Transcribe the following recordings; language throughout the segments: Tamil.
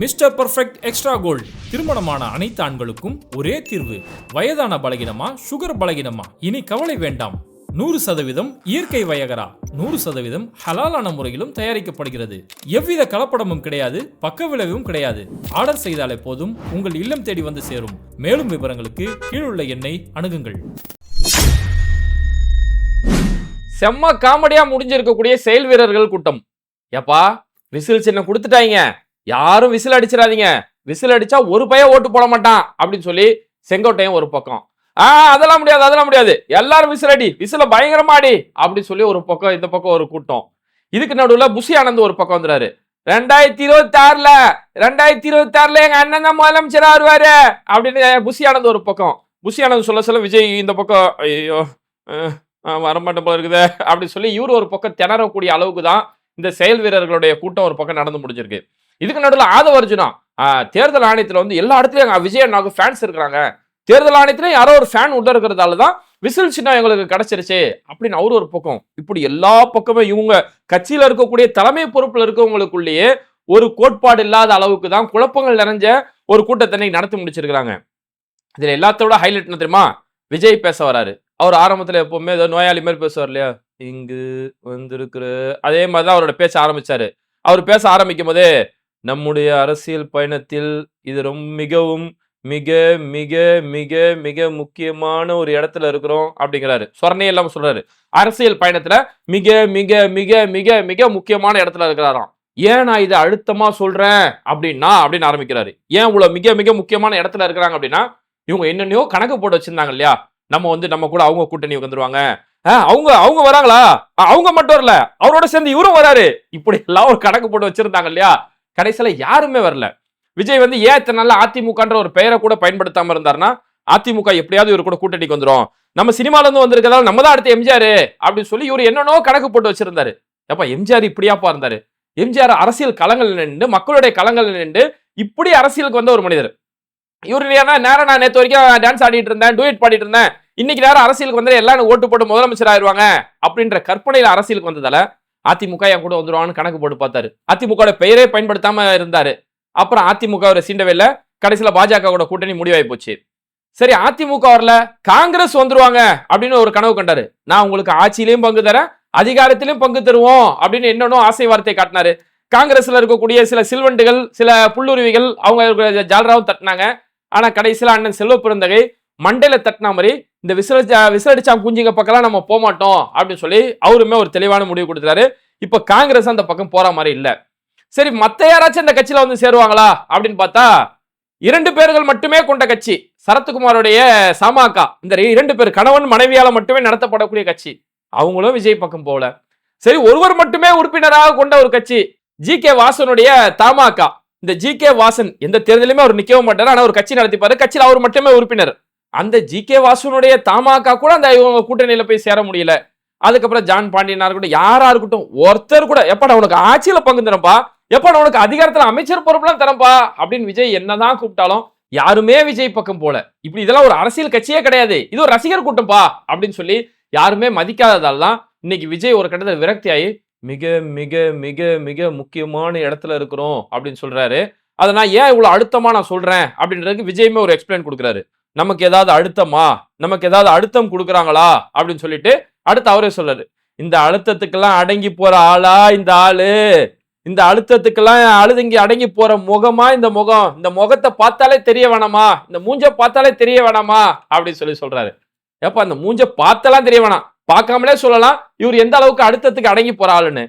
Mister perfect extra gold. திருமணமான அனைத்து ஆண்களுக்கும் ஒரே தீர்வு. வயதான பலகினமா சுகர் பலகினமா? இனி கவலை வேண்டாம். நூறு சதவீதம் இயற்கை வயகரா. நூறு சதவீதம் ஹலாலான முறையிலும் தயாரிக்கப்படுகிறது. எவ்வித கலப்படமும் கிடையாது பக்க விளைவும் கிடையாது. ஆர்டர் செய்தாலே போதும் உங்கள் இல்லம் தேடி வந்து சேரும். மேலும் விவரங்களுக்கு கீழுள்ள எண்ணை அணுகுங்கள். செம்ம காமெடியா முடிஞ்சிருக்கக்கூடிய செயல் வீரர்கள் கூட்டம். ஏப்பா விசில் சின்ன கொடுத்துட்டாங்க யாரும் விசில் அடிச்சிடாதீங்க. விசில் அடிச்சா ஒரு பையன் ஓட்டு போட மாட்டான் அப்படின்னு சொல்லி செங்கோட்டையன் ஒரு பக்கம். ஆ அதெல்லாம் முடியாது அதெல்லாம் முடியாது. எல்லாரும் விசில் அடி விசில பயங்கரமா அடி அப்படின்னு சொல்லி ஒரு பக்கம் இந்த பக்கம் ஒரு கூட்டம். இதுக்கு நடுவுல புஷி ஆனந்த் ஒரு பக்கம் வந்துறாரு. ரெண்டாயிரத்தி இருபத்தி ஆறுல ரெண்டாயிரத்தி இருபத்தி ஆறுல எங்க அண்ணன் தான் முதலமைச்சரா வருவாரு அப்படின்னு புஷி ஆனந்த் ஒரு பக்கம். புஷி ஆனந்த் சொல்ல சொல்ல விஜய் இந்த பக்கம் ஐயோ வரமாட்டேன் போல இருக்குது அப்படின்னு சொல்லி இவர் ஒரு பக்கம் திணறக்கூடிய அளவுக்கு தான் இந்த செயல் வீரர்களுடைய கூட்டம் ஒரு பக்கம் நடந்து முடிஞ்சிருக்கு. இதுக்கு நடுவில் ஆதவ அர்ஜுனா தேர்தல் ஆணையத்தில் வந்து எல்லா இடத்துலையும் விஜய் அண்ணாவுக்கு ஃபேன்ஸ் இருக்கிறாங்க. தேர்தல் ஆணையத்திலும் யாரோ ஒரு ஃபேன் உள்ள இருக்கிறதால தான் விசில் சின்னம் எங்களுக்கு கிடைச்சிருச்சு அப்படின்னு அவரு ஒரு பக்கம். இப்படி எல்லா பக்கமே இவங்க கட்சியில் இருக்கக்கூடிய தலைமை பொறுப்பில் இருக்கவங்களுக்குள்ளேயே ஒரு கோட்பாடு இல்லாத அளவுக்கு தான் குழப்பங்கள் நிறைஞ்ச ஒரு கூட்டத்தை நடத்தி முடிச்சிருக்கிறாங்க. இதில் எல்லாத்தோட ஹைலைட் என்ன தெரியுமா? விஜய் பேச வராரு. அவர் ஆரம்பத்தில் எப்போவுமே ஏதோ நோயாளி மாதிரி பேசுவார் இல்லையா? இங்கு வந்திருக்கிற அதே மாதிரி தான் அவரோட பேச ஆரம்பிச்சாரு. அவர் பேச ஆரம்பிக்கும் போதே நம்முடைய அரசியல் பயணத்தில் இது ரொம்ப மிகவும் மிக மிக மிக மிக முக்கியமான ஒரு இடத்துல இருக்கிறோம் அப்படிங்கிறாரு. சொரணே இல்லாம சொல்றாரு. அரசியல் பயணத்துல மிக மிக மிக மிக மிக முக்கியமான இடத்துல இருக்கிறாராம். ஏன் நான் இதை அழுத்தமா சொல்றேன் அப்படின்னா அப்படின்னு ஆரம்பிக்கிறாரு. ஏன் இவ்வளவு மிக மிக முக்கியமான இடத்துல இருக்கிறாங்க அப்படின்னா இவங்க என்னென்னையோ கணக்கு போட்டு வச்சிருந்தாங்க இல்லையா? நம்ம வந்து நம்ம கூட அவங்க கூட்டணி வந்துருவாங்க அவங்க அவங்க வராங்களா? அவங்க மட்டும் வரல. அவரோட சேர்ந்து இவரும் வராரு. இப்படி எல்லாம் ஒரு கணக்கு போட்டு வச்சிருந்தாங்க இல்லையா? கடைசியில் யாருமே வரல. விஜய் வந்து ஏன் இத்தனை நாள்ல அதிமுகன்ற ஒரு பெயரை கூட பயன்படுத்தாமல் இருந்தாருன்னா அதிமுக எப்படியாவது இவர் கூட கூட்டணிக்கு வந்துடும் நம்ம சினிமாலேருந்து வந்திருக்கிறதால நம்ம தான் அடுத்த எம்ஜிஆர் அப்படின்னு சொல்லி இவர் என்னென்னோ கணக்கு போட்டு வச்சிருந்தாரு. அப்ப எம்ஜிஆர் இப்படியாப்பா இருந்தாரு? எம்ஜிஆர் அரசியல் களங்கள் நின்று மக்களுடைய களங்கள் நின்று இப்படி அரசியலுக்கு வந்த ஒரு மனிதர். இவர் ஏன்னா நேரம் நான் நேற்று வரைக்கும் டான்ஸ் ஆடிட்டு இருந்தேன் டூயட் பாடிட்டு இருந்தேன். இன்னைக்கு நேரம் அரசியலுக்கு வந்து எல்லாரும் ஓட்டு போட்டு முதலமைச்சர் ஆயிடுவாங்க அப்படின்ற கற்பனையில் அரசியலுக்கு வந்ததால அதிமுக என் கூட வந்துருவான்னு கணக்கு போட்டு பார்த்தாரு. அதிமுக பெயரே பயன்படுத்தாம இருந்தாரு. அப்புறம் அதிமுக சீண்டவே இல்லை. கடைசியில பாஜக கூட கூட்டணி முடிவாகி போச்சு. சரி அதிமுக வரல. காங்கிரஸ் வந்துருவாங்க அப்படின்னு ஒரு கனவு கண்டாரு. நான் உங்களுக்கு ஆட்சியிலையும் பங்கு தரேன் அதிகாரத்திலையும் பங்கு தருவோம் அப்படின்னு என்னென்னோ ஆசை வார்த்தை காட்டினாரு. காங்கிரஸ்ல இருக்கக்கூடிய சில சில்வண்டுகள் சில புல்லுருவிகள் அவங்க ஜாலராவும் தட்டினாங்க. ஆனா கடைசியில அண்ணன் செல்வ பிறந்தகை மண்டையில தட்டின மாதிரி இந்த விசிலடிச்சா விசிலடிச்சா குஞ்சிங்க பக்கம்லாம் நம்ம போக மாட்டோம் அப்படின்னு சொல்லி அவருமே ஒரு தெளிவான முடிவு கொடுத்தாரு இப்போ காங்கிரஸ் அந்த பக்கம் போற மாதிரி இல்லை. சரி மத்த யாராச்சும் இந்த கட்சியில வந்து சேருவாங்களா அப்படின்னு பார்த்தா இரண்டு பேர்கள் மட்டுமே கொண்ட கட்சி சரத்குமாருடைய சமாகா இந்த இரண்டு பேர் கணவன் மனைவியால மட்டுமே நடத்தப்படக்கூடிய கட்சி. அவங்களும் விஜய் பக்கம் போகல. சரி ஒருவர் மட்டுமே உறுப்பினராக கொண்ட ஒரு கட்சி ஜி கே வாசனுடைய தமாகா இந்த ஜி கே வாசன் எந்த தேர்தலுமே அவர் நிக்கவும் மாட்டார். ஆனா ஒரு கட்சி நடத்திப்பாரு. கட்சியில் அவர் மட்டுமே உறுப்பினர். அந்த ஜி கே வாசுனுடைய தமாக கூட அந்த இவங்க கூட்டணியில போய் சேர முடியல. அதுக்கப்புறம் ஜான் பாண்டியனா இருக்கட்டும் யாரா இருக்கட்டும் ஒருத்தர் கூட எப்படா உனக்கு ஆட்சியில பங்கு தரப்பா எப்படா உனக்கு அதிகாரத்துல அமைச்சர் பொறுப்புலாம் தரப்பா அப்படின்னு விஜய் என்னதான் கூப்பிட்டாலும் யாருமே விஜய் பக்கம் போல. இப்படி இதெல்லாம் ஒரு அரசியல் கட்சியே கிடையாது. இது ஒரு ரசிகர் கூட்டம்பா அப்படின்னு சொல்லி யாருமே மதிக்காததால் தான் இன்னைக்கு விஜய் ஒரு கட்டத்தில் விரக்தி ஆகி மிக மிக மிக மிக முக்கியமான இடத்துல இருக்கிறோம் அப்படின்னு சொல்றாரு. அதை நான் ஏன் இவ்வளோ அழுத்தமாக நான் சொல்கிறேன் அப்படின்றதுக்கு விஜயமே ஒரு எக்ஸ்பிளைன் கொடுக்குறாரு. நமக்கு ஏதாவது அழுத்தமா? நமக்கு ஏதாவது அழுத்தம் கொடுக்குறாங்களா? அப்படின்னு சொல்லிட்டு அடுத்து அவரே சொல்றாரு. இந்த அழுத்தத்துக்கெல்லாம் அடங்கி போற ஆளா இந்த ஆளு? இந்த அழுத்தத்துக்கெல்லாம் அழுதுங்கி அடங்கி போற முகமா இந்த முகம்? இந்த முகத்தை பார்த்தாலே தெரிய வேணாமா? இந்த மூஞ்ச பார்த்தாலே தெரிய வேணாமா? அப்படின்னு சொல்லி சொல்றாரு. ஏப்பா அந்த மூஞ்ச பார்த்தெல்லாம் தெரிய வேணாம். பார்க்காமலே சொல்லலாம். இவர் எந்த அளவுக்கு அழுத்தத்துக்கு அடங்கி போற ஆளுன்னு.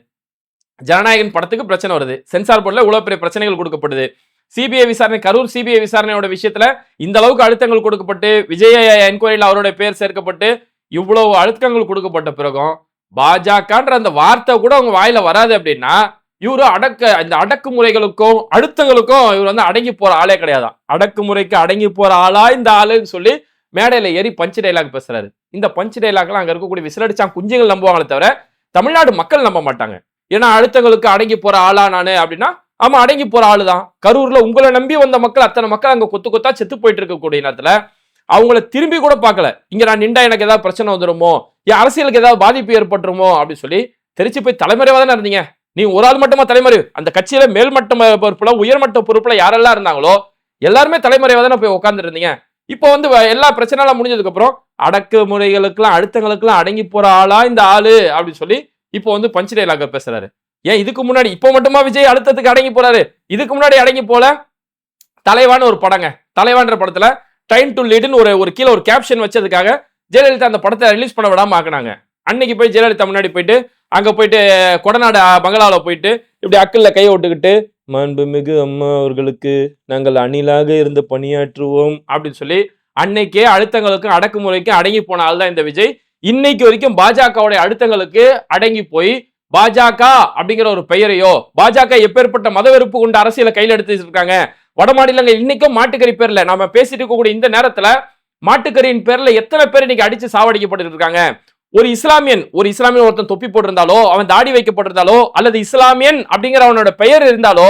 ஜனநாயகன் படத்துக்கு பிரச்சனை வருது. சென்சார் போர்டில் இவ்வளோ பெரிய பிரச்சனைகள் கொடுக்கப்படுது. சிபிஐ விசாரணை கரூர் சிபிஐ விசாரணையோட விஷயத்துல இந்த அளவுக்கு அழுத்தங்கள் கொடுக்கப்பட்டு விஜய் என்கொயரியில் அவருடைய பேர் சேர்க்கப்பட்டு இவ்வளவு அழுத்தங்கள் கொடுக்கப்பட்ட பிறகும் பாஜகன்ற அந்த வார்த்தை கூட அவங்க வாயில வராது அப்படின்னா இவரு அடக்க இந்த அடக்குமுறைகளுக்கும் அழுத்தங்களுக்கும் இவர் வந்து அடங்கி போற ஆளே கிடையாதான். அடக்குமுறைக்கு அடங்கி போற ஆளா இந்த ஆளுன்னு சொல்லி மேடையில ஏறி பஞ்சு டைலாக் பேசுறாரு. இந்த பஞ்சு டைலாக்லாம் அங்க இருக்கக்கூடிய விசிலடிச்சா குஞ்சுகள் நம்புவாங்களே தவிர தமிழ்நாடு மக்கள் நம்ப மாட்டாங்க. ஏன்னா அழுத்தங்களுக்கு அடங்கி போற ஆளா நானு அப்படின்னா ஆமா அடங்கி போற ஆளுதான். கரூர்ல உங்களை நம்பி வந்த மக்கள் அத்தனை மக்கள் அங்க கொத்து கொத்தா செத்து போயிட்டு இருக்கக்கூடிய நேரத்துல அவங்கள திரும்பி கூட பார்க்கல. இங்க நான் நின்றா எனக்கு ஏதாவது பிரச்சனை வந்துருமோ? என் அரசியலுக்கு ஏதாவது பாதிப்பு ஏற்பட்டுருமோ? அப்படின்னு சொல்லி தெரிச்சு போய் தலைமறைவா தானே இருந்தீங்க? நீ ஒரு ஆள் மட்டுமா தலைமறை அந்த கட்சியில மேல்மட்ட பொறுப்புல உயர்மட்ட பொறுப்புல யாரெல்லாம் இருந்தாங்களோ எல்லாருமே தலைமறைவா தானே போய் உட்காந்துருந்தீங்க இப்போ வந்து வ- எல்லா பிரச்சனைலாம் முடிஞ்சதுக்கு அப்புறம் அடக்குமுறைகளுக்கெல்லாம் அழுத்தங்களுக்கெல்லாம் அடங்கி போற ஆளா இந்த ஆளு? அப்படின்னு சொல்லி இப்போ வந்து பஞ்ச் டைலாக பேசுறாரு. ஏன் இதுக்கு முன்னாடி? இப்போ மட்டுமா விஜய் அழுத்தத்துக்கு அடங்கி போறாரு? இதுக்கு முன்னாடி அடங்கி போல? தலைவான்னு ஒரு படங்க. தலைவான்ற படத்துல டைம் டு லீடுன்னு ஒரு ஒரு கீழே ஒரு கேப்ஷன் வச்சதுக்காக ஜெயலலிதா அந்த படத்தை ரிலீஸ் பண்ண விடாம ஆக்குனாங்க. அன்னைக்கு போய் ஜெயலலிதா முன்னாடி போயிட்டு அங்க போயிட்டு கொடநாடு பங்களாவில் போயிட்டு இப்படி அக்கல்ல கையை விட்டுக்கிட்டு மாண்புமிகு அம்மா அவர்களுக்கு நாங்கள் அணிலாக இருந்து பணியாற்றுவோம். அப்படின்னு சொல்லி அன்னைக்கே அழுத்தங்களுக்கும் அடக்குமுறைக்கும் அடங்கி போன ஆள் தான் இந்த விஜய். இன்னைக்கு வரைக்கும் பாஜகவுடைய அழுத்தங்களுக்கு அடங்கி போய் பாஜக அப்படிங்கிற ஒரு பெயரையோ பாஜக எப்பேற்பட்ட மத வெறுப்பு கொண்ட அரசியலை கையில் எடுத்து இருக்காங்க. வட மாநிலங்கள் இன்னைக்கும் மாட்டுக்கறி பேர்ல நாம பேசிட்டு இருக்கக்கூடிய இந்த நேரத்துல மாட்டுக்கறியின் பேர்ல எத்தனை பேர் இன்னைக்கு அடிச்சு சாவடிக்கப்பட்டு இருக்காங்க? ஒரு இஸ்லாமியன் ஒரு இஸ்லாமியன் ஒருத்தன் தொப்பி போட்டிருந்தாலோ அவன் தாடி வைக்கப்பட்டிருந்தாலோ அல்லது இஸ்லாமியன் அப்படிங்கிற அவனோட பெயர் இருந்தாலோ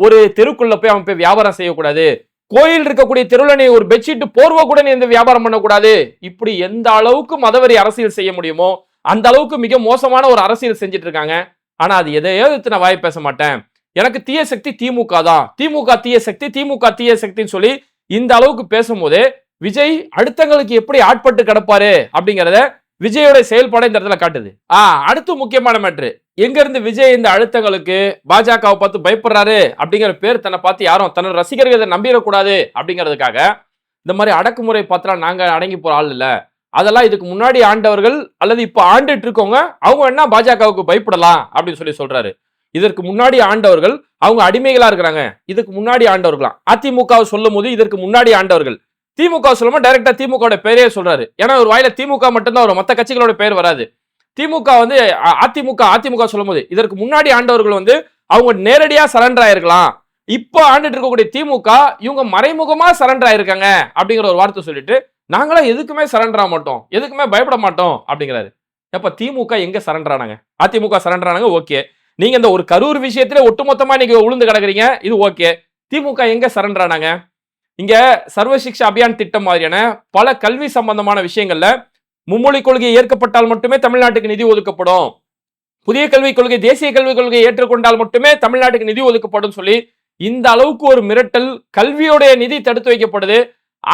ஒரு தெருக்குள்ள போய் அவன் போய் வியாபாரம் செய்யக்கூடாது. கோயில் இருக்கக்கூடிய தெருவில் ஒரு பெட்ஷீட் போர்வை கூட நீ இந்த வியாபாரம் பண்ணக்கூடாது. இப்படி எந்த அளவுக்கு மதவரி அரசியல் செய்ய முடியுமோ அந்த அளவுக்கு மிக மோசமான ஒரு அரசியல் செஞ்சுட்டு இருக்காங்க. ஆனா அது எதையோ எடுத்து நான் வாய் பேச மாட்டேன். எனக்கு தீய சக்தி திமுக தான். திமுக தீய சக்தி திமுக தீய சக்தின்னு சொல்லி இந்த அளவுக்கு பேசும்போது விஜய் அடுத்தங்களுக்கு எப்படி ஆட்பட்டு கிடப்பாரு அப்படிங்கிறத விஜயோட செயல்பாடு இந்த இடத்துல காட்டுது. ஆ அடுத்து முக்கியமான மேட்ரு எங்க இருந்து விஜய் இந்த அழுத்தங்களுக்கு பாஜகவை பார்த்து பயப்படுறாரு அப்படிங்கிற பேர் தன்னை பார்த்து யாரும் தன்னோட ரசிகர்கள் நம்பிடக்கூடாது அப்படிங்கிறதுக்காக இந்த மாதிரி அடக்குமுறை பார்த்துலாம் நாங்க அடங்கி போற ஆள் இல்லை. அதெல்லாம் இதுக்கு முன்னாடி ஆண்டவர்கள் அல்லது இப்போ ஆண்டுட்டு இருக்கவங்க அவங்க என்ன பாஜகவுக்கு பயப்படலாம் அப்படின்னு சொல்லி சொல்றாரு. இதற்கு முன்னாடி ஆண்டவர்கள் அவங்க அடிமைகளா இருக்கிறாங்க. இதுக்கு முன்னாடி ஆண்டவர்களாம். அதிமுகவை சொல்லும் போது இதற்கு முன்னாடி ஆண்டவர்கள். திமுக சொல்லும்போது டைரக்டா திமுக பேரே சொல்றாரு. ஏன்னா ஒரு வாயில திமுக மட்டும்தான் வரும். மற்ற கட்சிகளோட பேர் வராது. திமுக வந்து அதிமுக அதிமுக சொல்லும் போது இதற்கு முன்னாடி ஆண்டவர்கள் வந்து அவங்க நேரடியா சரண்டர் ஆயிருக்கலாம். இப்போ ஆண்டுட்டு இருக்கக்கூடிய திமுக இவங்க மறைமுகமா சரண்டர் ஆயிருக்காங்க அப்படிங்கிற ஒரு வார்த்தை சொல்லிட்டு நாங்களாம் எதுக்குமே சரண்டர் ஆக மாட்டோம். எதுக்குமே பயப்பட மாட்டோம் அப்படிங்கிறாரு. அப்ப திமுக எங்க சரண்டர் ஆனாங்க? அதிமுக சரண்டர் ஆனாங்க ஓகே. நீங்க இந்த ஒரு கரூர் விஷயத்துல ஒட்டுமொத்தமா நீங்க உளுந்து கிடக்குறீங்க இது ஓகே. திமுக எங்க சரண்டர் ஆனாங்க? இங்க சர்வசிக்ஷா அபியான் திட்டம் மாதிரியான பல கல்வி சம்பந்தமான விஷயங்கள்ல மும்மொழி கொள்கை ஏற்கப்பட்டால் மட்டுமே தமிழ்நாட்டுக்கு நிதி ஒதுக்கப்படும். புதிய கல்விக் கொள்கை தேசிய கல்விக் கொள்கையை ஏற்றுக்கொண்டால் மட்டுமே தமிழ்நாட்டுக்கு நிதி ஒதுக்கப்படும் சொல்லி இந்த அளவுக்கு ஒரு மிரட்டல் கல்வியோடைய நிதி தடுத்து வைக்கப்படுது.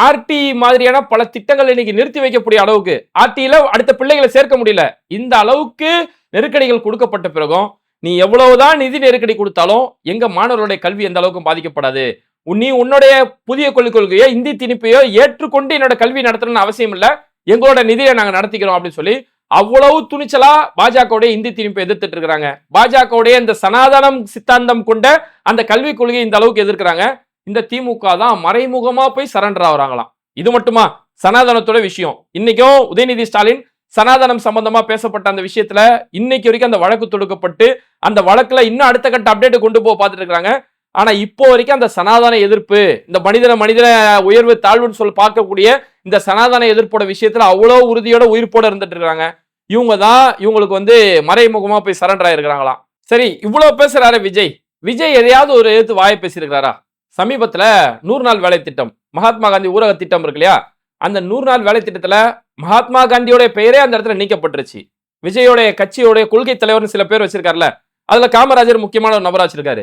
ஆர்டி மாதிரியான பல திட்டங்கள் இன்னைக்கு நிறுத்தி வைக்கக்கூடிய அளவுக்கு ஆர்டியில அடுத்த பிள்ளைகளை சேர்க்க முடியல. இந்த அளவுக்கு நெருக்கடிகள் கொடுக்கப்பட்ட பிறகும் நீ எவ்வளவுதான் நிதி நெருக்கடி கொடுத்தாலும் எங்க மாணவர்களுடைய கல்வி எந்த அளவுக்கும் பாதிக்கப்படாது. உன் நீ உன்னுடைய புதிய கொள்கை கொள்கையோ இந்தி திணிப்பையோ ஏற்றுக்கொண்டு என்னோட கல்வி நடத்தணும்னு அவசியம் இல்லை. எங்களோட நிதியை நாங்கள் நடத்திக்கிறோம் அப்படின்னு சொல்லி அவ்வளவு துணிச்சலா பாஜகவுடைய இந்தி திணிப்பை எதிர்த்துட்டு இருக்கிறாங்க. பாஜகவுடைய இந்த சனாதனம் சித்தாந்தம் கொண்ட அந்த கல்விக் கொள்கையை இந்த அளவுக்கு எதிர்க்கிறாங்க. இந்த திமுக தான் மறைமுகமா போய் சரண்டர் ஆகுறாங்களாம். இது மட்டுமா? சனாதனத்தோட விஷயம். இன்னைக்கும் உதயநிதி ஸ்டாலின் சனாதனம் சம்பந்தமா பேசப்பட்ட அந்த விஷயத்துல இன்னைக்கு வரைக்கும் அந்த வழக்கு தொடுக்கப்பட்டு அந்த வழக்குல இன்னும் அடுத்த கட்ட அப்டேட் கொண்டு போக பார்த்துட்டு இருக்காங்க ஆனா இப்போ வரைக்கும் அந்த சனாதன எதிர்ப்பு இந்த மனிதன மனிதன உயர்வு தாழ்வுன்னு சொல்லி பார்க்கக்கூடிய இந்த சனாதன எதிர்ப்போட விஷயத்துல அவ்வளவு உறுதியோட உயிர்ப்போட இருந்துட்டு இருக்காங்க இவங்க தான் இவங்களுக்கு வந்து மறைமுகமா போய் சரண்டர் ஆயிருக்கிறாங்களாம். சரி இவ்வளவு பேசுறாரு விஜய். விஜய் எதையாவது ஒரு எடுத்து வாயை பேசியிருக்கிறாரா? சமீபத்தில் நூறு நாள் வேலை திட்டம் மகாத்மா காந்தி ஊரக திட்டம் இருக்கு இல்லையா? அந்த நூறு நாள் வேலை திட்டத்தில் மகாத்மா காந்தியோடைய பெயரே அந்த இடத்துல நீக்கப்பட்டுருச்சு. விஜயோடைய கட்சியோடைய கொள்கை தலைவர்னு சில பேர் வச்சிருக்காருல்ல அதுல காமராஜர் முக்கியமான ஒரு நபராக வச்சிருக்காரு.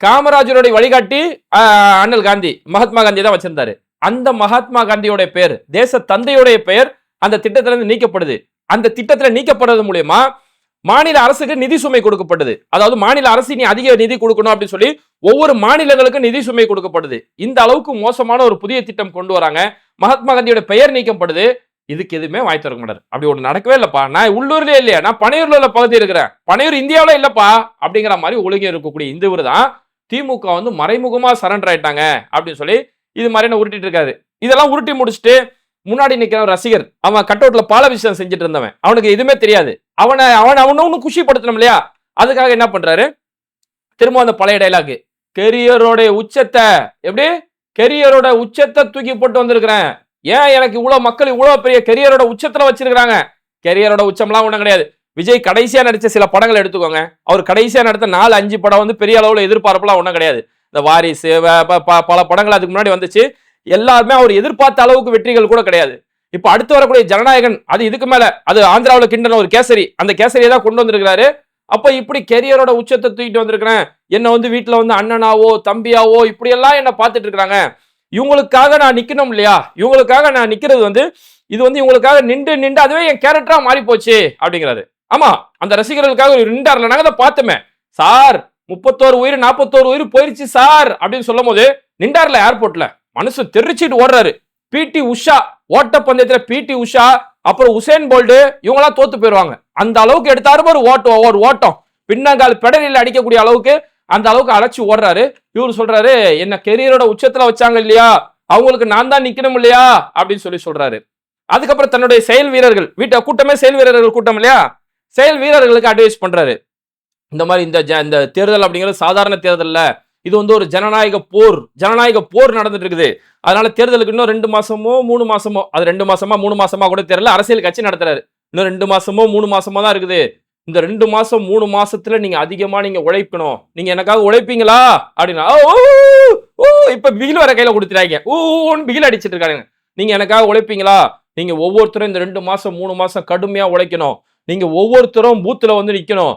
காமராஜருடைய வழிகாட்டி அண்ணல் காந்தி மகாத்மா காந்தி தான் வச்சிருந்தாரு. அந்த மகாத்மா காந்தியோடைய பெயர் தேச தந்தையுடைய பெயர் அந்த திட்டத்திலிருந்து நீக்கப்படுது. அந்த திட்டத்துல நீக்கப்படுறது மூலயமா மாநில அரசுக்கு நிதி சுமை கொடுக்கப்படுது அதாவது மாநில அரசு நீ அதிக நிதி கொடுக்கணும் அப்படின்னு சொல்லி ஒவ்வொரு மாநிலங்களுக்கும் நிதி சுமை கொடுக்கப்படுது இந்த அளவுக்கு மோசமான ஒரு புதிய திட்டம் கொண்டு வராங்க. மகாத்மா காந்தியோட பெயர் நீக்கப்படுது. இதுக்கு எதுவுமே வாய் திறக்க மாட்டார். அப்படி ஒன்று நடக்கவே இல்லைப்பா. நான் உள்ளூர்லேயே இல்லையா? நான் பனையூர்ல உள்ள பகுதி இருக்கிறேன். பனையூர் இந்தியாவில இல்லப்பா. அப்படிங்கிற மாதிரி ஒழுங்கி இருக்கக்கூடிய இந்த இவர் தான் திமுக வந்து மறைமுகமாக சரண்டர் ஆயிட்டாங்க அப்படின்னு சொல்லி இது மாதிரி உருட்டிட்டு இருக்காரு. இதெல்லாம் உருட்டி முடிச்சுட்டு முன்னாடி நிற்கிற ரசிகர். அவன் கட் அவுட்ல பால விஷயம் செஞ்சுட்டு இருந்தவன். அவனுக்கு எதுவுமே தெரியாது. அவனை அவன் அவனு குஷிப்படுத்தணும் இல்லையா? அதுக்காக என்ன பண்றாரு? திரும்ப அந்த பழைய டைலாக் கெரியரோட உச்சத்தை எப்படி? கெரியரோட உச்சத்தை தூக்கி போட்டு வந்திருக்கிறேன். ஏன் எனக்கு இவ்வளவு மக்கள் இவ்வளவு பெரிய கெரியரோட உச்சத்துல வச்சிருக்கிறாங்க? கெரியரோட உச்சம்லாம் ஒண்ணும் கிடையாது. விஜய் கடைசியா நடிச்ச சில படங்கள் எடுத்துக்கோங்க. அவர் கடைசியா நடித்த நாலு அஞ்சு படம் வந்து பெரிய அளவுல எதிர்பார்ப்புலாம் ஒன்றும் கிடையாது. இந்த வாரிசு ப- ப- பல படங்கள் அதுக்கு முன்னாடி வந்துச்சு. எல்லாருமே அவர் எதிர்பார்த்த அளவுக்கு வெற்றிகள் கூட கிடையாது. இப்போ அடுத்து வரக்கூடிய ஜனநாயகன் அது இதுக்கு மேல அது ஆந்திராவில் கிண்டன ஒரு கேசரி. அந்த கேசரியை தான் கொண்டு வந்திருக்கிறாரு. அப்ப இப்படி கெரியரோட உச்சத்தை தூக்கிட்டு வந்திருக்கிறேன். என்ன வந்து வீட்டுல வந்து அண்ணனாவோ தம்பியாவோ இப்படி எல்லாம் என்ன பார்த்துட்டு இருக்கிறாங்க. இவங்களுக்காக நான் நிக்கணும் இல்லையா? இவங்களுக்காக நான் நிக்கிறது வந்து இது வந்து இவங்களுக்காக நின்று நின்று அதுவே என் கேரக்டரா மாறி போச்சு அப்படிங்கிறாரு. ஆமா அந்த ரசிகர்களுக்காக ஒரு நின்றார்ல நாங்க அதை பார்த்தோமே. சார் முப்பத்தோரு உயிர் நாற்பத்தோரு உயிர் போயிருச்சு சார் அப்படின்னு சொல்லும் போது நின்றார்ல ஏர்போர்ட்ல மனசு தெரிச்சிட்டு ஓடுறாரு. பிடி உஷா ஓட்ட பந்தயத்தில் பிடி உஷா அப்புறம் உசேன் போல்டு இவங்களாம் தோத்து போயிருவாங்க. அந்த அளவுக்கு எடுத்தாரு ஒரு ஓட்டம் ஒரு ஓட்டம். பின்னங்கால் பெடலில் அடிக்கக்கூடிய அளவுக்கு அந்த அளவுக்கு அழைச்சி ஓடுறாரு. இவர் சொல்றாரு என்ன கெரியரோட உச்சத்துல வச்சாங்க இல்லையா? அவங்களுக்கு நான் தான் நிக்கணும் இல்லையா? அப்படின்னு சொல்லி சொல்றாரு. அதுக்கப்புறம் தன்னுடைய செயல் வீரர்கள் வீட்டை கூட்டமே செயல் வீரர்கள் கூட்டம் இல்லையா? செயல் வீரர்களுக்கு அட்வைஸ் பண்றாரு. இந்த மாதிரி இந்த ஜ- இந்த தேர்தல் அப்படிங்கிறது சாதாரண தேர்தல் இது வந்து ஒரு ஜனநாயக போர் ஜனநாயக போர் நடந்துட்டு இருக்குது அதனால தேர்தலுக்கு இன்னும் ரெண்டு மாசமோ மூணு மாசமோ அது ரெண்டு மாசமா மூணு மாசமா கூட தெரியல அரசியல் கட்சி நடத்துறாரு. இன்னும் ரெண்டு மாசமோ மூணு மாசமோ தான் இருக்குது. இந்த ரெண்டு மாசம் மூணு மாசத்துல நீங்க அதிகமா நீங்க உழைக்கணும். நீங்க எனக்காக உழைப்பீங்களா? அப்படின்னா ஓ ஓ இப்ப பிகில் வர கையில கொடுத்துறாங்க ஓன்னு பிகில் அடிச்சிட்டு இருக்காங்க நீங்க எனக்காக உழைப்பீங்களா? நீங்க ஒவ்வொருத்தரும் இந்த ரெண்டு மாசம் மூணு மாசம் கடுமையா உழைக்கணும். நீங்க ஒவ்வொருத்தரும் பூத்துல வந்து நிக்கணும்.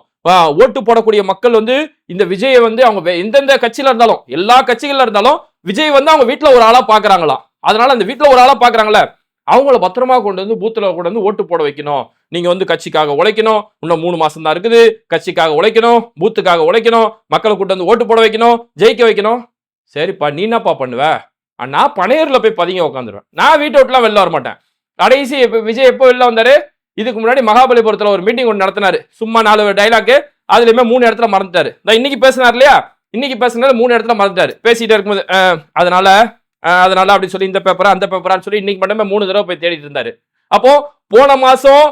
ஓட்டு போடக்கூடிய மக்கள் வந்து இந்த விஜயை வந்து அவங்க எந்தெந்த கட்சியில இருந்தாலும் எல்லா கட்சிகள்ல இருந்தாலும் விஜய் வந்து அவங்க வீட்டில் ஒரு ஆளா பாக்குறாங்களாம். அதனால அந்த வீட்டில் ஒரு ஆளா பாக்குறாங்களே அவங்கள பத்திரமா கொண்டு வந்து பூத்துல கொண்டு வந்து ஓட்டு போட வைக்கணும். நீங்க வந்து கட்சிக்காக உழைக்கணும். இன்னும் மூணு மாசம் தான் இருக்குது. கட்சிக்காக உழைக்கணும். பூத்துக்காக உழைக்கணும். மக்களை கூட்டு வந்து ஓட்டு போட வைக்கணும். ஜெயிக்க வைக்கணும். சரிப்பா நீ என்னப்பா பண்ணுவ? நான் பனையூர்ல போய் பதிங்க உட்காந்துருவேன் நான் வீட்டை விட்டுலாம் வெளில வர மாட்டேன் கடைசி விஜய் எப்போ வெளில வந்தாரு? இதுக்கு முன்னாடி மகாபலிபுரத்தில் ஒரு மீட்டிங் ஒன்று நடத்தினாரு. சும்மா நாலு டைலாக்கு அதுலேயுமே மூணு இடத்துல மறந்துட்டாரு. இந்த இன்னைக்கு பேசினார் இல்லையா? இன்னைக்கு பேசினாரு மூணு இடத்துல மறந்துட்டாரு. பேசிட்டே இருக்கும்போது அதனால அதனால அப்படி சொல்லி இந்த பேப்பரா அந்த பேப்பரான்னு சொல்லி இன்னைக்கு மட்டுமே மூணு தடவை போய் தேடிட்டு இருந்தாரு. அப்போ போன மாசம்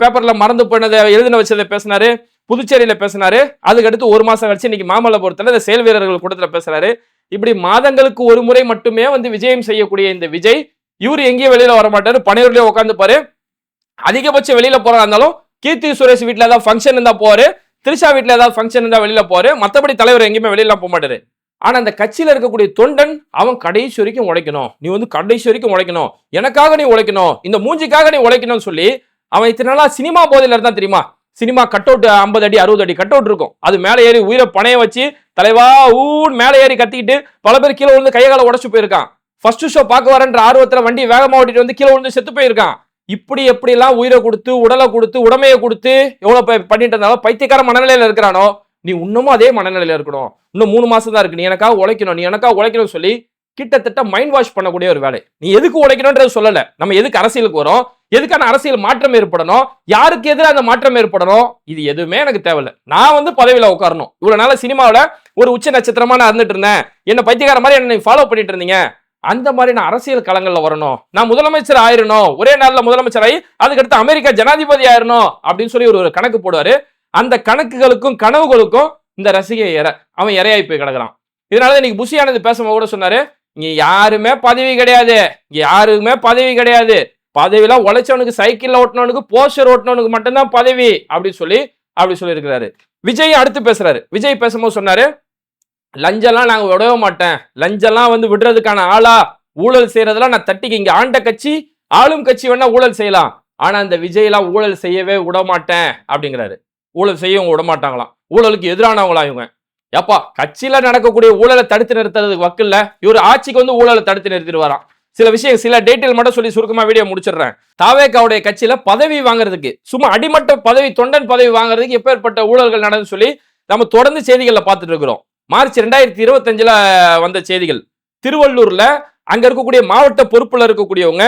பேப்பர்ல மறந்து போனதை எழுதின வச்சதை பேசினாரு புதுச்சேரியில பேசினாரு. அதுக்கடுத்து ஒரு மாசம் கழிச்சு இன்னைக்கு மாமல்லபுரத்துல இந்த செயல் வீரர்கள் கூட்டத்தில் பேசுறாரு. இப்படி மாதங்களுக்கு ஒரு முறை மட்டுமே வந்து விஜயம் செய்யக்கூடிய இந்த விஜய் இவரு எங்கேயும் வெளியில வர மாட்டாரு பனையூர்லயே உட்காந்துப்பாரு அதிகபட்சம் வெளியில போறதா இருந்தாலும் கீர்த்தி சுரேஷ் வீட்டில் ஏதாவது ஃபங்க்ஷன் இருந்தா போவாரு திரிஷா வீட்டில் ஏதாவது ஃபங்க்ஷன் இருந்தா வெளியில போவாரு மத்தபடி தலைவர் எங்கேயுமே வெளியில போக மாட்டாரு. ஆனா அந்த கட்சியில இருக்கக்கூடிய தொண்டன் அவன் கடைசி வரைக்கும் உழைக்கணும். நீ வந்து கடைசி வரைக்கும் உழைக்கணும். எனக்காக நீ உழைக்கணும். இந்த மூஞ்சிக்காக நீ உழைக்கணும்னு சொல்லி அவன் இத்தனை நாளா சினிமா போதையில இருந்தா தெரியுமா? சினிமா கட் அவுட் ஐம்பது அடி அறுபது அடி கட் அவுட் இருக்கும். அது மேலே ஏறி உயிரை பணைய வச்சு தலைவா ஊன் மேலே ஏறி கத்திக்கிட்டு பல பேர் கீழே விழுந்து கையகால உடச்சு போயிருக்கான். ஃபர்ஸ்ட் ஷோ பார்க்க வரன்ற ஆர்வத்துல வண்டி வேகமா ஓட்டிட்டு வந்து கீழே விழுந்து செத்து போயிருக்கான். இப்படி எப்படிலாம் உயிரை கொடுத்து உடலை கொடுத்து உடமையை கொடுத்து எவ்வளோ பண்ணிட்டு இருந்தாலும் பைத்தியக்கார மனநிலையில் இருக்கிறானோ நீ இன்னமும் அதே மனநிலையில் இருக்கணும். இன்னும் மூணு மாதம் தான் இருக்கு. நீ எனக்காக உழைக்கணும் நீ எனக்காக உழைக்கணும்னு சொல்லி கிட்டத்தட்ட மைண்ட் வாஷ் பண்ணக்கூடிய ஒரு வேலை. நீ எதுக்கு உழைக்கணும்ன்றது சொல்லலை. நம்ம எதுக்கு அரசியலுக்கு வரோம்? எதுக்கான அரசியல் மாற்றம் ஏற்படணும்? யாருக்கு எதிராக அந்த மாற்றம் ஏற்படணும்? இது எதுவுமே எனக்கு தேவையில்ல. நான் வந்து பதவியில் உட்காரணும். இவ்வளோ நாள சினிமாவில் ஒரு உச்ச நட்சத்திரமா நான் இருந்துட்டு இருந்தேன். என்ன பைத்தியக்கார மாதிரி என்ன ஃபாலோ பண்ணிட்டு இருந்தீங்க. அந்த மாதிரி நான் அரசியல் களங்களில் வரணும். நான் முதலமைச்சர் ஆயிரணும். ஒரே நாளில் முதலமைச்சர் ஆகி அதுக்கடுத்து அமெரிக்கா ஜனாதிபதி ஆயிரணும் அப்படின்னு சொல்லி ஒரு ஒரு கணக்கு போடுவாரு. அந்த கணக்குகளுக்கும் கனவுகளுக்கும் இந்த ரசிகை இற அவன் இறையாய் போய் கிடக்குறான். இதனால இன்னைக்கு புஷியானது பேசும்போது கூட சொன்னாரு இங்க யாருமே பதவி கிடையாது. இங்க யாருக்குமே பதவி கிடையாது. பதவிலாம் உழைச்சவனுக்கு சைக்கிள்ல ஓட்டினவனுக்கு போஸ்டர் ஓட்டினவனுக்கு மட்டும்தான் பதவி அப்படின்னு சொல்லி அப்படி சொல்லியிருக்கிறாரு. விஜய் அடுத்து பேசுறாரு. விஜய் பேசும்போது சொன்னாரு லஞ்சம்லாம் நாங்கள் விடவே மாட்டேன். லஞ்சம்லாம் வந்து விடுறதுக்கான ஆளா ஊழல் செய்யறதெல்லாம் நான் தட்டிக்கிங்க ஆண்ட கட்சி ஆளும் கட்சி வேணா ஊழல் செய்யலாம். ஆனா அந்த விஜய்லாம் ஊழல் செய்யவே விட மாட்டேன் அப்படிங்கிறாரு. ஊழல் செய்யவும் விட மாட்டாங்களாம் ஊழலுக்கு எதிரானவங்களா இவங்க? ஏப்பா கட்சியில நடக்கக்கூடிய ஊழலை தடுத்து நிறுத்துறதுக்கு வக்கில்ல இவர் ஆட்சிக்கு வந்து ஊழலை தடுத்து நிறுத்திட்டு வரான் சில விஷயம் சில டீட்டெயில் மட்டும் சொல்லி சுருக்கமா வீடியோ முடிச்சிடுறேன். தாவேக்காவுடைய கட்சியில பதவி வாங்குறதுக்கு சும்மா அடிமட்ட பதவி தொண்டன் பதவி வாங்குறதுக்கு எப்பேற்பட்ட ஊழல்கள் நடந்து சொல்லி நம்ம தொடர்ந்து செய்திகளில் பார்த்துட்டு இருக்கிறோம். மார்ச் ரெண்டாயிரத்தி இருபத்தஞ்சில் வந்த செய்திகள். திருவள்ளூரில் அங்கே இருக்கக்கூடிய மாவட்ட பொறுப்பில் இருக்கக்கூடியவங்க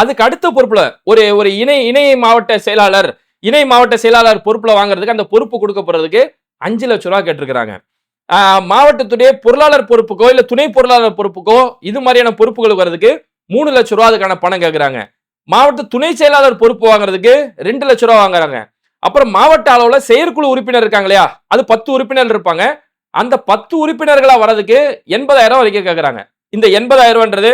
அதுக்கு அடுத்த பொறுப்பில் ஒரு ஒரு இணை இணை மாவட்ட செயலாளர் இணை மாவட்ட செயலாளர் பொறுப்பில் வாங்குறதுக்கு அந்த பொறுப்பு கொடுக்கப்படுறதுக்கு அஞ்சு லட்ச ரூபா கேட்டிருக்கிறாங்க. மாவட்டத்துடைய பொருளாளர் பொறுப்புக்கோ இல்லை துணை பொருளாளர் பொறுப்புக்கோ இது மாதிரியான பொறுப்புகள் வர்றதுக்கு மூணு லட்ச ரூபா அதுக்கான பணம் கேட்குறாங்க. மாவட்ட துணை செயலாளர் பொறுப்பு வாங்குறதுக்கு ரெண்டு லட்ச ரூபா வாங்குறாங்க. அப்புறம் மாவட்ட அளவில் செயற்குழு உறுப்பினர் இருக்காங்க இல்லையா? அது பத்து உறுப்பினர் இருப்பாங்க. அந்த பத்து உறுப்பினர்களா வர்றதுக்கு எண்பதாயிரம் வரைக்கும் கேட்கறாங்க. இந்த எண்பதாயிரம் ரூபான்றது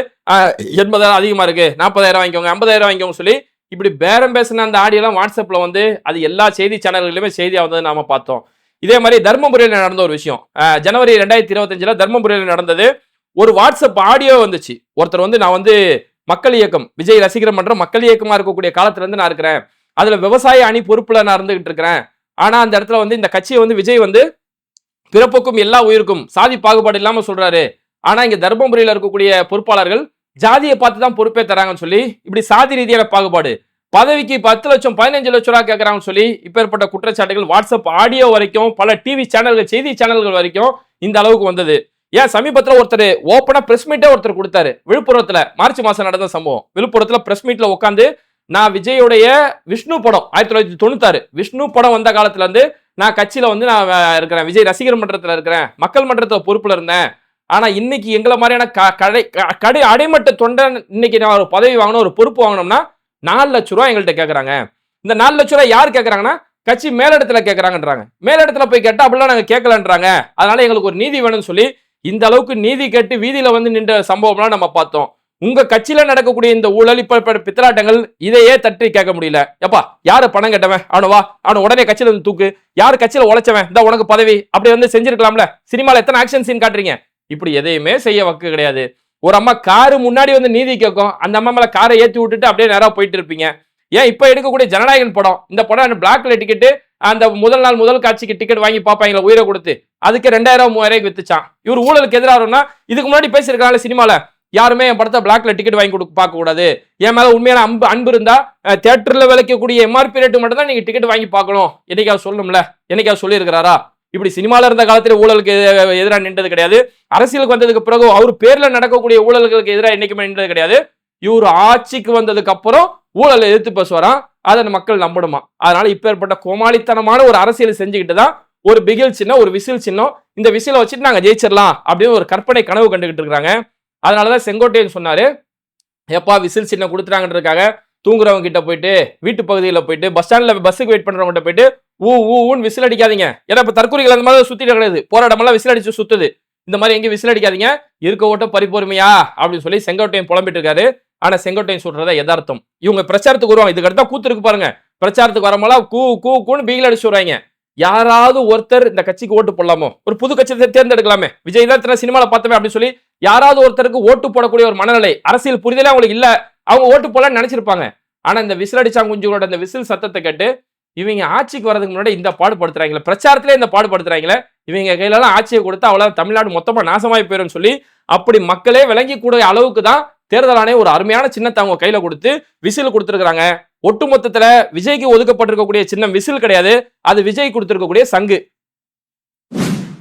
எண்பதாயிரம் அதிகமா இருக்கு. நாற்பதாயிரம் வாங்கிக்கோங்க ஐம்பதாயிரம் வாங்கிக்கோங்க சொல்லி இப்படி பேரம் பேசின அந்த ஆடியெல்லாம் வாட்ஸ்அப்ல வந்து அது எல்லா செய்தி சேனல்களிலுமே செய்தியா வந்தது நாம பார்த்தோம். இதே மாதிரி தர்மபுரியில் நடந்த ஒரு விஷயம். ஜனவரி ரெண்டாயிரத்தி இருபத்தஞ்சுல தர்மபுரியில் நடந்தது. ஒரு வாட்ஸ்அப் ஆடியோ வந்துச்சு. ஒருத்தர் வந்து நான் வந்து மக்கள் இயக்கம் விஜய் ரசிகர் மன்றம் மக்கள் இயக்கமா இருக்கக்கூடிய காலத்துல இருந்து நான் இருக்கிறேன். அதுல விவசாய அணி பொறுப்புல நான் இருந்துகிட்டு இருக்கிறேன். ஆனா அந்த இடத்துல வந்து இந்த கட்சியை வந்து விஜய் வந்து பிறப்புக்கும் எல்லா உயிருக்கும் சாதி பாகுபாடு இல்லாமல் சொல்றாரு. ஆனா இங்க தர்மபுரியில் இருக்கக்கூடிய பொறுப்பாளர்கள் ஜாதியை பார்த்து தான் பொறுப்பே தராங்கன்னு சொல்லி இப்படி சாதி ரீதியான பாகுபாடு பதவிக்கு பத்து லட்சம் பதினஞ்சு லட்சம் ரூபா கேட்கறாங்கன்னு சொல்லி இப்பேற்பட்ட குற்றச்சாட்டுகள் வாட்ஸ்அப் ஆடியோ வரைக்கும் பல டிவி சேனல்கள் செய்தி சேனல்கள் வரைக்கும் இந்த அளவுக்கு வந்தது. ஏன் சமீபத்தில் ஒருத்தர் ஓப்பனாக ப்ரெஸ் மீட்டே ஒருத்தர் கொடுத்தாரு. விழுப்புரத்தில் மார்ச் மாதம் நடந்த சம்பவம். விழுப்புரத்தில் ப்ரெஸ் மீட்டில் உட்காந்து நான் விஜயுடைய விஷ்ணு படம் ஆயிரத்தி தொள்ளாயிரத்தி தொண்ணூத்தாறு விஷ்ணு படம் வந்த காலத்துல இருந்து நான் கட்சியில் வந்து நான் இருக்கிறேன். விஜய் ரசிகர் மன்றத்தில் இருக்கிறேன். மக்கள் மன்றத்தை பொறுப்பில் இருந்தேன். ஆனால் இன்னைக்கு எங்களை மாதிரியான க- கடை க- கடை அடைமட்ட தொண்டன் இன்னைக்கு நான் ஒரு பதவி வாங்கணும் ஒரு பொறுப்பு வாங்கினோம்னா நாலு லட்ச ரூபா எங்கள்கிட்ட கேட்குறாங்க இந்த நாலு லட்ச ரூபா யார் கேட்குறாங்கன்னா கட்சி மேலிடத்தில் கேட்குறாங்கன்றாங்க மேலிடத்தில் போய் கேட்டால் அப்படிலாம் நாங்கள் கேட்கலன்றாங்க அதனால எங்களுக்கு ஒரு நீதி வேணும்னு சொல்லி இந்த அளவுக்கு நீதி கேட்டு வீதியில் வந்து நின்ற சம்பவம்லாம் நம்ம பார்த்தோம். உங்க கட்சியில நடக்கக்கூடிய இந்த ஊழல் இப்ப பித்திராட்டங்கள் பித்தலாட்டங்கள் இதையே தட்டி கேட்க முடியல. எப்பா யாரு பணம் கட்டவன்? அவனவா அவனை உடனே கட்சியில இருந்து தூக்கு. யார் கட்சியில உழைச்சவன்? இந்த உனக்கு பதவி. அப்படி வந்து செஞ்சிருக்கலாம்ல. சினிமால எத்தனை ஆக்ஷன் சீன் காட்டுறீங்க? இப்படி எதையுமே செய்ய வக்கு கிடையாது. ஒரு அம்மா காரு முன்னாடி வந்து நீதி கேட்கும். அந்த அம்மா மேல காரை ஏற்றி விட்டுட்டு அப்படியே நேராக போயிட்டு இருப்பீங்க. ஏன் இப்ப எடுக்கக்கூடிய ஜனநாயகன் படம்? இந்த படம் பிளாக்ல டிக்கெட்டு அந்த முதல் நாள் முதல் காட்சிக்கு டிக்கெட் வாங்கி பார்ப்பாங்களா உயிரை கொடுத்து. அதுக்கு ரெண்டாயிரம் மூவாயிரம் வித்துச்சான். இவர் ஊழலுக்கு எதிராகனா இதுக்கு முன்னாடி பேசியிருக்காங்களே சினிமால. யாருமே என் படத்தை பிளாக்ல டிக்கெட் வாங்கி கொடுக்க பார்க்க கூடாது என் மேல உண்மையான அன்பு அன்பு இருந்தா தேட்டர்ல விளைக்கக்கூடிய எம்ஆர்பி ரேட்டு மட்டும் தான் நீங்க டிக்கெட் வாங்கி பார்க்கணும். என்னைக்காவது சொல்லணும்ல? என்னைக்காவது சொல்லியிருக்கிறாரா? இப்படி சினிமால இருந்த காலத்துல ஊழலுக்கு எதிராக நின்றது கிடையாது. அரசியலுக்கு வந்ததுக்கு பிறகு அவர் பேர்ல நடக்கக்கூடிய ஊழல்களுக்கு எதிராக என்னைக்குமே நின்றது கிடையாது. இவர் ஆட்சிக்கு வந்ததுக்கு அப்புறம் ஊழலை எதிர்த்து பேசுவாராம். அதை மக்கள் நம்பணுமா? அதனால இப்பேற்பட்ட கோமாளித்தனமான ஒரு அரசியல் செஞ்சுக்கிட்டு தான் ஒரு பிகில் சின்னம் ஒரு விசில் சின்னம் இந்த விசிலை வச்சுட்டு நாங்க ஜெயிச்சிடலாம் அப்படின்னு ஒரு கற்பனை கனவு கண்டுகிட்டு இருக்கிறாங்க. அதனாலதான் செங்கோட்டையன் சொன்னாரு எப்பா விசில் சின்ன கொடுத்துட்டாங்கன்றதுக்காக தூங்குறவங்க கிட்ட போயிட்டு வீட்டு பகுதியில் போயிட்டு பஸ் ஸ்டாண்ட்ல பஸ்ஸுக்கு வெயிட் பண்றவங்ககிட்ட போயிட்டு ஊ ஊ ஊன்னு விசில் அடிக்காதீங்க. ஏன்னா இப்ப தற்கொலைகள் அந்த மாதிரி சுத்திட்டு கிடையாது போராட்டமெல்லாம் விசில் அடிச்சு சுத்துது. இந்த மாதிரி எங்கேயும் விசில் அடிக்காதீங்க. இருக்க ஓட்ட பரிபொறுமையா அப்படின்னு சொல்லி செங்கோட்டையன் புலம்பிட்டு இருக்காரு ஆனா செங்கோட்டையன் சொல்றத யதார்த்தம். இவங்க பிரச்சாரத்துக்கு வருவாங்க. இதுக்கு அடுத்தா கூத்து இருக்கு பாருங்க. பிரச்சாரத்துக்கு வரமெல்லாம் கூ கூ கூன்னு பீகில் அடிச்சு விடுறாங்க யாராவது ஒருத்தர் இந்த கட்சிக்கு ஓட்டு போடலாமோ? ஒரு புது கட்சியை தேர்ந்தெடுக்கலாமே. விஜய் தான் சினிமாவில் சினிமால அப்படின்னு சொல்லி யாராவது ஒருத்தருக்கு ஓட்டு போடக்கூடிய ஒரு மனநிலை அரசியல் புரிதலே அவங்களுக்கு இல்ல அவங்க ஓட்டு போடலான்னு நினைச்சிருப்பாங்க. ஆனா இந்த விசில் அடிச்சாங்குஞ்சுகளோட இந்த விசில் சத்தத்தை கேட்டு இவங்க ஆட்சிக்கு வரதுக்கு முன்னாடி இந்த பாடுபடுத்துறாங்களே பிரச்சாரத்திலே இந்த பாடுபடுத்துறாங்களே இவங்க கையிலலாம் ஆட்சியை கொடுத்து அவ்வளவு தமிழ்நாடு மொத்தமா நாசமாய் போயிடும் சொல்லி அப்படி மக்களே விளங்கி கூடிய அளவுக்கு தான் தேர்தல் ஆணையம் ஒரு அருமையான சின்னத்தை அவங்க கையில கொடுத்து விசில் கொடுத்துருக்காங்க ஒட்டுமொத்தத்துல விஜய்க்கு ஒதுக்கப்பட்டிருக்கக்கூடிய சின்னம் விசில் கிடையாது. அது விஜய் கொடுத்திருக்கக்கூடிய சங்கு.